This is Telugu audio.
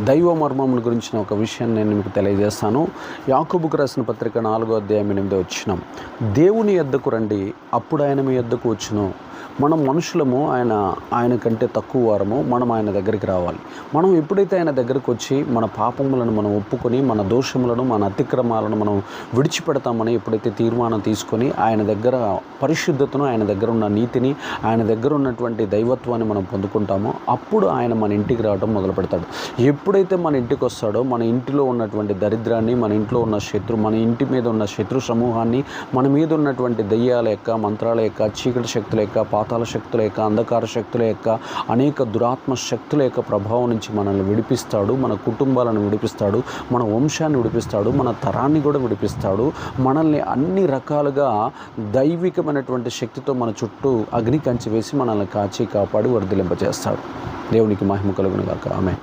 దైవ మర్మముల గురించిన ఒక విషయాన్ని నేను మీకు తెలియజేస్తాను. యాకూబుకు రాసిన పత్రిక నాలుగో అధ్యాయం ఎనిమిదో వచ్చినాం దేవుని ఎద్దకు రండి అప్పుడు ఆయన మీ ఎద్దకు వచ్చును. మనం మనుషులము ఆయన ఆయన కంటే తక్కువ వారము మనం ఆయన దగ్గరికి రావాలి. మనం ఎప్పుడైతే ఆయన దగ్గరకు వచ్చి మన పాపములను మనం ఒప్పుకొని మన దోషములను మన అతిక్రమాలను మనం విడిచిపెడతామని ఎప్పుడైతే తీర్మానం తీసుకొని ఆయన దగ్గర పరిశుద్ధతను ఆయన దగ్గర ఉన్న నీతిని ఆయన దగ్గర ఉన్నటువంటి దైవత్వాన్ని మనం పొందుకుంటామో అప్పుడు ఆయన మన ఇంటికి రావడం మొదలు పెడతాడు. ఎప్పుడైతే మన ఇంటికి వస్తాడో మన ఇంటిలో ఉన్నటువంటి దరిద్రాన్ని మన ఇంట్లో ఉన్న శత్రు మన ఇంటి మీద ఉన్న శత్రు సమూహాన్ని మన మీద ఉన్నటువంటి దయ్యాల యొక్క మంత్రాల యొక్క చీకటి శక్తుల యొక్క పాతాల శక్తుల యొక్క అంధకార శక్తుల యొక్క అనేక దురాత్మ శక్తుల యొక్క ప్రభావం నుంచి మనల్ని విడిపిస్తాడు మన కుటుంబాలను విడిపిస్తాడు మన వంశాన్ని విడిపిస్తాడు మన తరాన్ని కూడా విడిపిస్తాడు. మనల్ని అన్ని రకాలుగా దైవికమైనటువంటి శక్తితో మన చుట్టూ అగ్ని కంచి వేసి మనల్ని కాచి కాపాడి వర్ధిలింపజేస్తాడు. దేవునికి మహిమ కలుగునుగాక. ఆమె